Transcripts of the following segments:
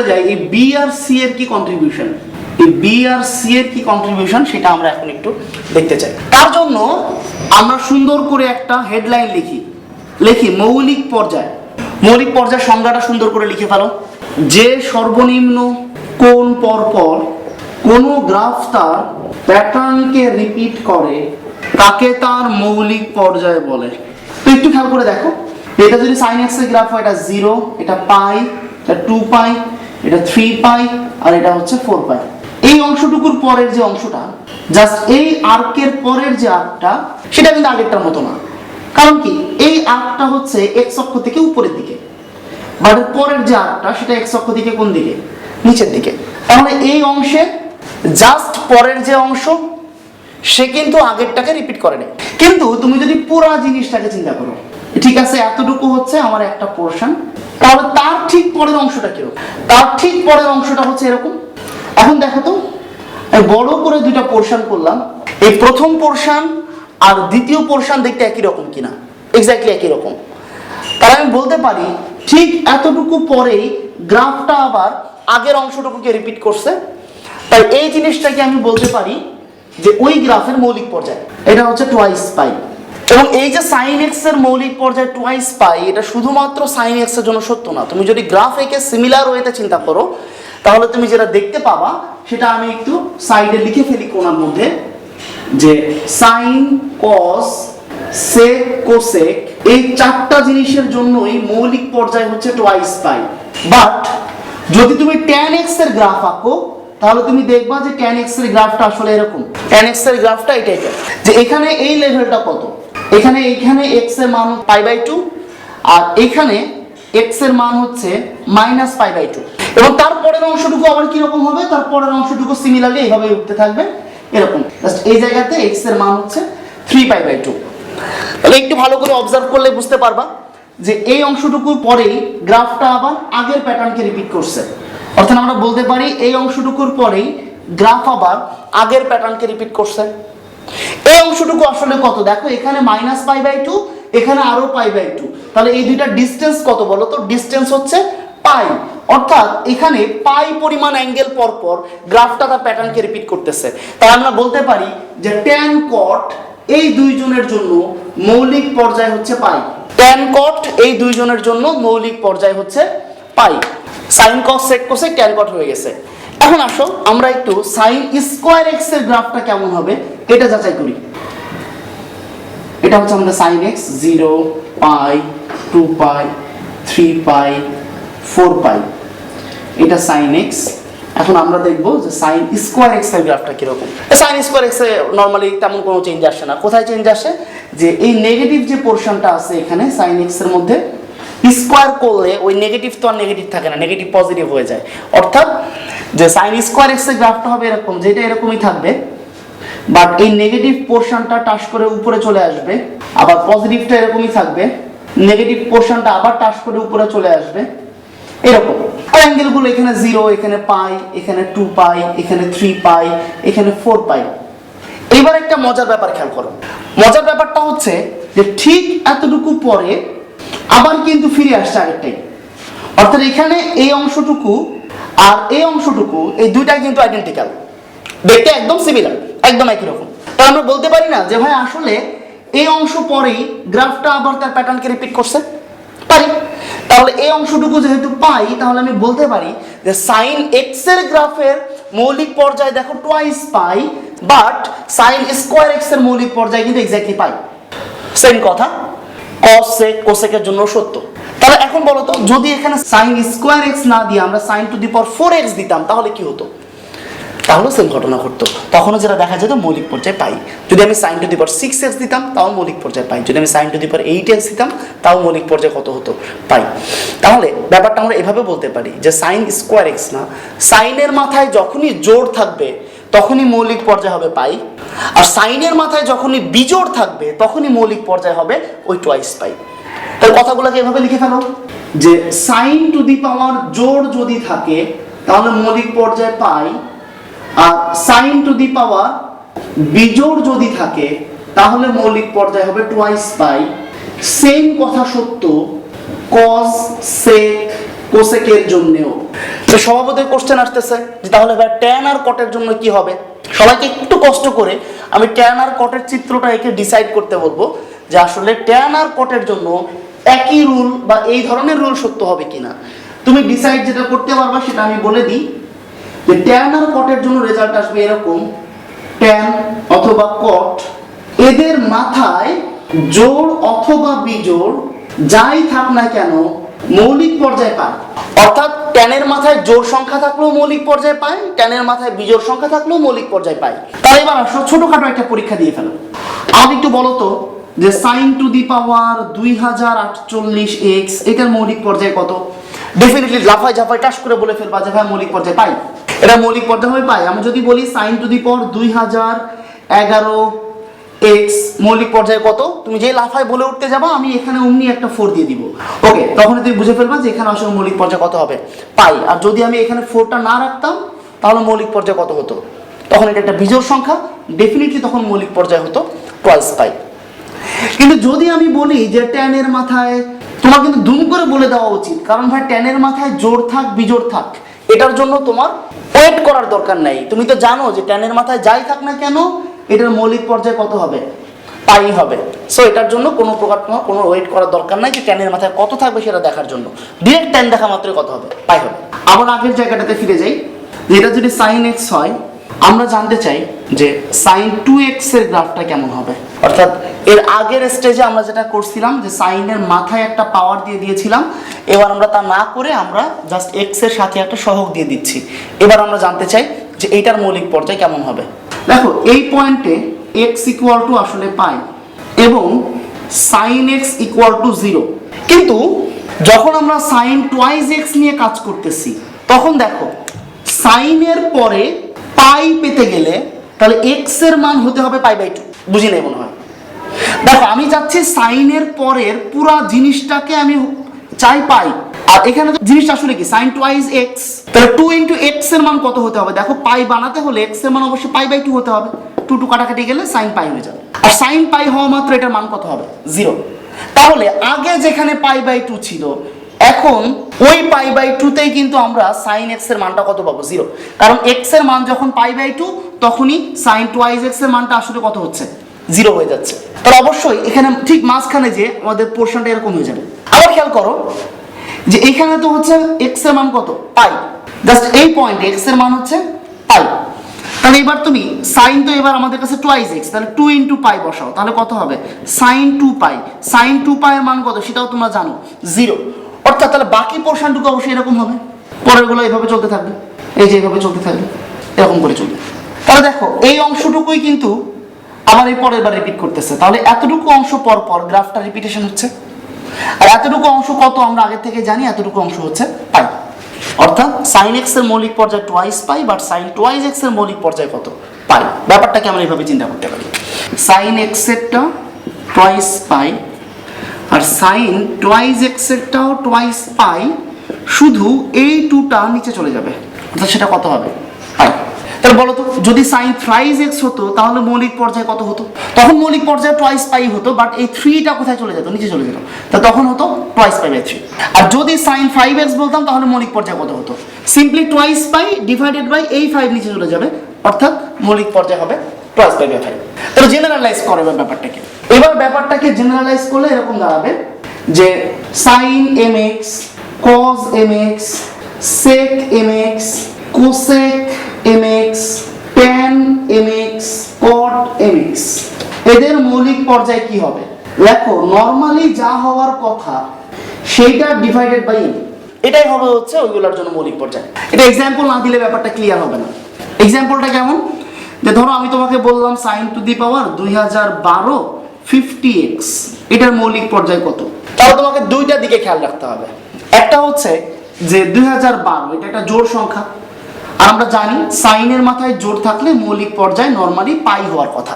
চলে যাই এই বি আর সি এর কি কন্ট্রিবিউশন এই বি আর সি এর কি কন্ট্রিবিউশন সেটা আমরা এখন একটু দেখতে চাই। তার জন্য আমরা সুন্দর করে একটা হেডলাইন লিখি। লিখি, মৌলিক পর্যায়। মৌলিক পর্যায় সংজ্ঞাটা সুন্দর করে লিখে ফেলো। যে সর্বনিম্ন কোন পরপর কোনো গ্রাফ তার প্যাটার্নকে রিপিট করে, তাকে তার মৌলিক পর্যায় বলে। তো একটু খেয়াল করে দেখো। এটা যদি সাইন এক্সের গ্রাফ হয়, এটা জিরো এটা পাই এটা টু পাই এটা থ্রি পাই আর এটা হচ্ছে ফোর পাই এই অংশটুকুর পরের যে অংশটা জাস্ট এই আর্কের পরের যে আর্কটা, সেটা কিন্তু আগেরটার মতো না। কারণ কি? এই আর্কটা হচ্ছে এক্স অক্ষ থেকে উপরের দিকে। বাট পরের যে আর্কটা, সেটা এক্স অক্ষ থেকে কোন দিকে? নিচের দিকে। তাহলে এই অংশে জাস্ট পরের যে অংশ, সে কিন্তু আগেরটাকে রিপিট করে নেই কিন্তু তুমি যদি পুরা জিনিসটাকে চিন্তা করো, ঠিক আছে, এতটুকু হচ্ছে আমার একটা পোর্শন তাহলে তার ঠিক পরের অংশটা কীরকম তার ঠিক পরের অংশটা হচ্ছে এরকম। এখন দেখো তো বড় করে দুইটা পোর্শন করলাম। এই প্রথম পোর্শন আর দ্বিতীয় পোর্শন দেখতে একই রকম কিনা। এক্স্যাক্টলি একই রকম। তাহলে আমি বলতে পারি, ঠিক এতটুকু পরেই গ্রাফটা আবার আগের অংশটুকুকে রিপিট করছে। তাই এই জিনিসটাকে আমি বলতে পারি যে ওই গ্রাফের মৌলিক পর্যায়। এটা হচ্ছে টোয়াইস পাই এবং এই যে সাইন এক্সের মৌলিক পর্যায়ে টোয়াইস পাই, এটা শুধুমাত্র সাইন এক্সের জন্য সত্য না। তুমি যদি গ্রাফ একে সিমিলার ওয়েতে চিন্তা করো, তাহলে তুমি যেটা দেখতে পাবা, সেটা আমি একটু সাইডে লিখে ফেলি কোনার মধ্যে, যে সাইন কস সেক কোসেক এই চারটা জিনিসের জন্যই মৌলিক পর্যায় হচ্ছে টোয়াইস পাই। বাট যদি তুমি ট্যান এক্সের গ্রাফ আঁকো, তাহলে তুমি দেখবা যে ট্যান এক্সের গ্রাফটা আসলে এরকম। ট্যান এক্সের গ্রাফটা এই টাইপের যে এখানে এই লেভেলটা কত? এখানে এইখানে এক্সের মান পাই বাই টু আর এখানে এক্সের মান হচ্ছে মাইনাস পাই বাই টু এবং তারপরের অংশটুকু আবার কীরকম হবে? তারপরের অংশটুকু সিমিলারলি এইভাবে উঠতে থাকবে। এরকম। জাস্ট এই জায়গাতে এক্সের মান হচ্ছে থ্রি পাই বাই টু তাহলে একটু ভালো করে অবজার্ভ করলে বুঝতে পারবা যে এই অংশটুকুর পরেই গ্রাফটা আবার আগের প্যাটার্নকে রিপিট করছে। অর্থাৎ আমরা বলতে পারি এই অংশটুকুর পরেই গ্রাফ আবার আগের প্যাটার্নকে রিপিট করছে। এই অংশটুকু আসলে কত? দেখো, এখানে মাইনাস পাই বাই টু এখানে আরও পাই বাই টু তাহলে এই দুইটা ডিস্টেন্স কত বলো তো? ডিস্টেন্স হচ্ছে পাই অর্থাৎ এখানে পাই পরিমাণ অ্যাঙ্গেল পর পর গ্রাফটা তার প্যাটার্নকে রিপিট করতেছে। তাই আমরা বলতে পারি যে ট্যান কট এই দুইজনের জন্য মৌলিক পর্যায় হচ্ছে পাই ট্যান কট এই দুইজনের জন্য মৌলিক পর্যায় হচ্ছে pi sine cos sec cosec tan cot হয়ে গেছে। এখন আসো, আমরা একটু সাইন স্কোয়ার এক্সের গ্রাফটা কেমন হবে? এটা যাচাই করি। এটা হচ্ছে আমাদের sine x zero pi two pi three pi four pi এটা সাইন এক্স এখন আমরা দেখব যে সাইন স্কোয়ার এক্সের গ্রাফটা কীরকম। সাইন স্কোয়ার এক্স এ নর্মালি তেমন কোনো চেঞ্জ আসে না। কোথায় চেঞ্জ আসে? যে এই নেগেটিভ যে পোর্শনটা আছে এখানে সাইন এক্সের মধ্যে স্কোয়ার করলে ওই নেগেটিভ তো আর নেগেটিভ থাকে না নেগেটিভ পজিটিভ হয়ে যায়। অর্থাৎ যে সাইন স্কোয়ার এক্সের গ্রাফটা হবে এরকম যেটা এরকমই থাকবে বাট এই নেগেটিভ পোর্শনটা টাচ করে উপরে চলে আসবে। আবার পজিটিভটা এরকমই থাকবে। নেগেটিভ পোর্শনটা আবার টাচ করে উপরে চলে আসবে। এরকম। অ্যাঙ্গেলগুলো এখানে জিরো এখানে পাই এখানে টু পাই এখানে থ্রি পাই এখানে ফোর পাই এবার একটা মজার ব্যাপার খেয়াল করো। মজার ব্যাপারটা হচ্ছে যে ঠিক এতটুকু পরে আবার কিন্তু ফিরে আসছে আগেরটাই অর্থাৎ এখানে এই অংশটুকু আর এই অংশটুকু, এই দুইটা কিন্তু আইডেন্টিক্যাল দেখতে একদম সিমিলার একদম একই রকম। তাই আমরা বলতে পারি না যে, ভাই, আসলে এই অংশ পরেই গ্রাফটা আবার তার প্যাটার্নকে রিপিট করছে? পারি। তাহলে এই অংশটুকু যেহেতু পাই, তাহলে আমি বলতে পারি যে সাইন এক্সের গ্রাফের মৌলিক পর্যায় দেখো twice pi but sine square এক্সের মৌলিক পর্যায় কিন্তু এক্স্যাক্টলি পাই। সেম কথা। কস সেক কোসেকের জন্য সত্য। তাহলে এখন বলো তো, যদি এখানে সাইন স্কোয়ার এক্স না দিয়ে আমরা sine to the power four x দিতাম, তাহলে কি হতো? তাহলেও সেম ঘটনা ঘটতো। তখনও যেটা দেখা যেত, মৌলিক পর্যায়ে পাই। যদি আমি sine to the six x দিতাম, তাও মৌলিক পর্যায়ে পাই। যদি আমি sine to the power eight x দিতাম, তাও মৌলিক পর্যায়ে কত হতো? পাই। তাহলে ব্যাপারটা আমরা এভাবে বলতে পারি যে সাইন স্কোয়ার এক্স না সাইনের মাথায় যখনই জোর থাকবে, তখনই মৌলিক পর্যায় হবে পাই। আর সাইনের মাথায় যখনই বিজোড় থাকবে, তখনই মৌলিক পর্যায় হবে ওই টোয়াইস পাই। তাহলে কথাগুলোকে এভাবে লিখে ফেলো। যে সাইন টু দি পাওয়ার জোর যদি থাকে, তাহলে মৌলিক পর্যায় পাই আর সাইন টু দি পাওয়ার বিজোড় যদি থাকে, তাহলে মৌলিক পর্যায় হবে টোয়াইস পাই সেম কথা সত্য কজ সেক কোসেকের জন্যেও। তো স্বভাবতই কোশ্চেন আসতেছে যে তাহলে ভাই ট্যান আর কটের জন্য কি হবে? সবাইকে একটু কষ্ট করে আমি ট্যান আর কটের চিত্রটা একে ডিসাইড করতে বলব যে আসলে ট্যান আর কটের জন্য একই রুল বা এই ধরনের রুল সত্য হবে কিনা। তুমি ডিসাইড যেটা করতে পারবা সেটা আমি বলে দিই। যে ট্যান আর কটের জন্য রেজাল্ট আসবে এরকম ট্যান অথবা কট এদের মাথায় জোড় অথবা বিজোড় যাই থাক না কেন মৌলিক পর্যায়ে পায়। অর্থাৎ ট্যানের মাথায় জোড় সংখ্যা থাকলেও মৌলিক পর্যায়ে পায় ট্যানের মাথায় বিজোড় সংখ্যা থাকলেও মৌলিক পর্যায়ে পায়। তাহলে এবার আসো, ছোটখাটো একটা পরীক্ষা দিয়ে ফেলো। আমাকে একটু বলো তো, যে সাইন টু দি পাওয়ার দুই হাজার আটচল্লিশ এক্স এটার মৌলিক পর্যায়ে কত? ডেফিনেটলি লাফায় ঝাফায় টাস করে বলে ফেলবা যে ভাই মৌলিক পর্যায়ে পাই। এটা মৌলিক পর্যায়ে হবে পাই আমি যদি বলি সাইন টু দি পাওয়ার দুই হাজার এগারো এক্স মৌলিক পর্যায়ে কত? তুমি যে লাফায় বলে উঠতে যাবা, আমি এখানে অমনি একটা ফোর দিয়ে দিব। ওকে তখন তুমি বুঝে ফেলবা যে এখানে আসলে মৌলিক পর্যায়ে কত হবে। পাই। আর যদি আমি এখানে ফোরটা না রাখতাম, তাহলে মৌলিক পর্যায়ে কত হতো? তখন এটা একটা বিজোড় সংখ্যা। ডেফিনেটলি তখন মৌলিক পর্যায়ে হতো টয়েস পাই। কিন্তু যদি আমি বলি যে ট্যানের মাথায়, তোমার কিন্তু দুম করে বলে দেওয়া উচিত। কারণ ভাই ট্যানের মাথায় জোর থাক, বিজোড় থাক, এটার জন্য তোমার ওয়েট করার দরকার নাই। তুমি তো জানো যে ট্যানের মাথায় যাই থাক না কেন, এটার মৌলিক পর্যায়ে কত হবে? পাই হবে। সো এটার জন্য কোনো প্রকার কোনো ওয়েট করার দরকার নাই যে ট্যানের মাথায় কত থাকবে সেটা দেখার জন্য। ডিরেক্ট ট্যান দেখা মাত্রই কত হবে? পাই হবে। আবার আগের জায়গাটাতে ফিরে যাই। এটা যদি সাইন এক্স হয় আমরা জানতে চাই যে সাইন টু এক্সের গ্রাফটা কেমন হবে। অর্থাৎ এর আগের স্টেজে আমরা যেটা করছিলাম, যে সাইনের মাথায় একটা পাওয়ার দিয়ে দিয়েছিলাম, এবার আমরা তা না করে আমরা জাস্ট এক্সের সাথে একটা সহগ দিয়ে দিচ্ছি। এবার আমরা জানতে চাই যে এইটার মৌলিক পর্যায় কেমন হবে। দেখো, এই পয়েন্টে এক্স ইকুয়াল টু আসলে পাই এবং sine x equal to zero কিন্তু যখন আমরা সাইন টোয়াইজ এক্স নিয়ে কাজ করতেছি, তখন দেখো সাইনের পরে পাই পেতে গেলে তাহলে এক্সের মান হতে হবে পাই বাই টু। বুঝি নেই মনে হয়? দেখো, আমি চাচ্ছি সাইনের পরের পুরা জিনিসটাকে আমি চাই পাই। আর এখানে জিনিসটা আসলে কি? সাইন টোয়াইজ এক্স তাহলে টু ইন্টু এক্সের মান কত হতে হবে? দেখো, পাই বানাতে হলে এক্সের মান অবশ্যই পাই বাই টু হতে হবে। টু টু কাটাকাটি গেলে সাইন পাই হয়ে যাবে। আর সাইন পাই হওয়া মাত্র এটার মান কত হবে? জিরো তাহলে আগে যেখানে পাই বাই টু ছিল এখন ওই পাই বাই টুতেই কিন্তু আমরা সাইন এক্সের মানটা কত পাবো? জিরো কারণ এক্সের মান যখন পাই বাই টু, তখনই সাইন টোয়াইজ এক্সের মানটা আসলে কত হচ্ছে? জিরো হয়ে যাচ্ছে। তাহলে অবশ্যই এখানে ঠিক মাঝখানে যে আমাদের পোর্শনটা এরকম হয়ে যাবে। আবার খেয়াল করো যে এখানে তো হচ্ছে এক্সের মান কত? পাই। জাস্ট এই পয়েন্টে এক্সের মান হচ্ছে পাই। তাহলে এবার তুমি সাইন তো এবার আমাদের কাছে টোয়াইজ এক্স তাহলে টু ইন্টু পাই বসাও। তাহলে কত হবে? Sine two pi sine two pi এর মান কত? সেটাও তোমরা জানো। জিরো অর্থাৎ তাহলে বাকি পোর্শনটুকু অবশ্যই এরকম হবে। পরেরগুলো এভাবে চলতে থাকবে। এই যে এভাবে চলতে থাকবে। এরকম করে চলবে। তাহলে দেখো, এই অংশটুকুই কিন্তু আবার এই পরের বার রিপিট করতেছে। তাহলে এতটুকু অংশ পর পর গ্রাফটা রিপিটেশন হচ্ছে। আর এতটুকু অংশ কত আমরা আগে থেকে জানি, এতটুকু অংশ হচ্ছে পাই। অর্থাৎ সাইন এক্সের মৌলিক পর্যায় twice pi but sine twice এক্সের মৌলিক পর্যায় কত? পাই। ব্যাপারটাকে আমরা এইভাবে চিন্তা করতে পারি। সাইন এক্স এরটা টোয়াইস পাই আর সাইন টোয়াইস এক্স এরটাও টোয়াইস পাই, শুধু এই টুটা নিচে চলে যাবে। সেটা কত হবে? তাহলে বলো তো, যদি সাইন থ্রাইস এক্স হতো, তাহলে মৌলিক পর্যায়ে কত হতো? তখন মৌলিক পর্যায়ে টোয়াইস পাই হতো বাট এই থ্রিটা কোথায় চলে যেত? নিচে চলে যেত। তা তখন হতো টোয়াইস পাই বাই থ্রি আর যদি সাইন ফাইভ এক্স বলতাম, তাহলে মৌলিক পর্যায়ে কত হতো? Simply twice pi divided by এই ফাইভ নিচে চলে যাবে, অর্থাৎ মৌলিক পর্যায়ে হবে টোয়াইস পাই বাই ফাইভ তাহলে জেনারেলাইজ করবে ব্যাপারটাকে। এবার ব্যাপারটাকে জেনারেলাইজ করলে এরকম দাঁড়াবে যে sine m x cos m x sec m x cosec m x tan m x cot m x এদের মৌলিক পর্যায় কি হবে? দেখো নর্মালি যা হওয়ার কথা, সেইটা ডিভাইডেড বাই এম এটাই হবে হচ্ছে ওইগুলোর জন্য মৌলিক পর্যায়। এটা এক্সাম্পল না দিলে ব্যাপারটা ক্লিয়ার হবে না। এক্সাম্পলটা কেমন? যে ধরো আমি তোমাকে বললাম সাইন টু দি পাওয়ার দুই হাজার বারো ফিফটি এক্স এটার মৌলিক পর্যায় কত? তাহলে তোমাকে দুইটা দিকে খেয়াল রাখতে হবে। একটা হচ্ছে যে দুই হাজার বারো, এটা একটা জোড় সংখ্যা। আর আমরা জানি সাইনের মাথায় জোর থাকলে মৌলিক পর্যায়ে নর্মালি পাই হওয়ার কথা।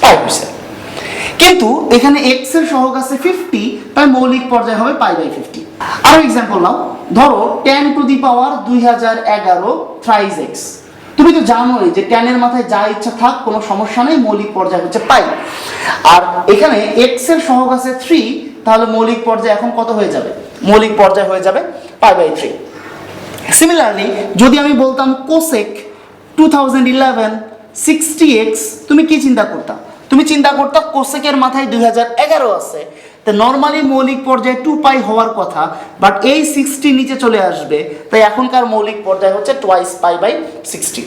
পাই হয়েছে। কিন্তু এখানে এক্সের সহগ আছে ফিফটি তাই মৌলিক পর্যায়ে হবে পাই বাই ফিফটি আরও এক্সাম্পল নাও। ধরো টেন টু দি পাওয়ার দুই হাজার এগারো থ্রাইজ এক্স তুমি তো জানোই যে টেনের মাথায় যা ইচ্ছা থাক, কোনো সমস্যা নেই, মৌলিক পর্যায় হচ্ছে পাই। আর এখানে এক্সের সহগ আছে থ্রি তাহলে মৌলিক পর্যায়ে এখন কত হয়ে যাবে? মৌলিক পর্যায় হয়ে যাবে পাই বাই থ্রি সিমিলারলি যদি আমি বলতাম cosec two thousand eleven sixty x তুমি কি চিন্তা করতা? তুমি চিন্তা করতা কোসেকের মাথায় দুই হাজার এগারো আছে। তো নর্মালি মৌলিক পর্যায়ে টু পাই হওয়ার কথা বাট এই সিক্সটি নিচে চলে আসবে, তাই এখনকার মৌলিক পর্যায় হচ্ছে টোয়াইস পাই বাই সিক্সটি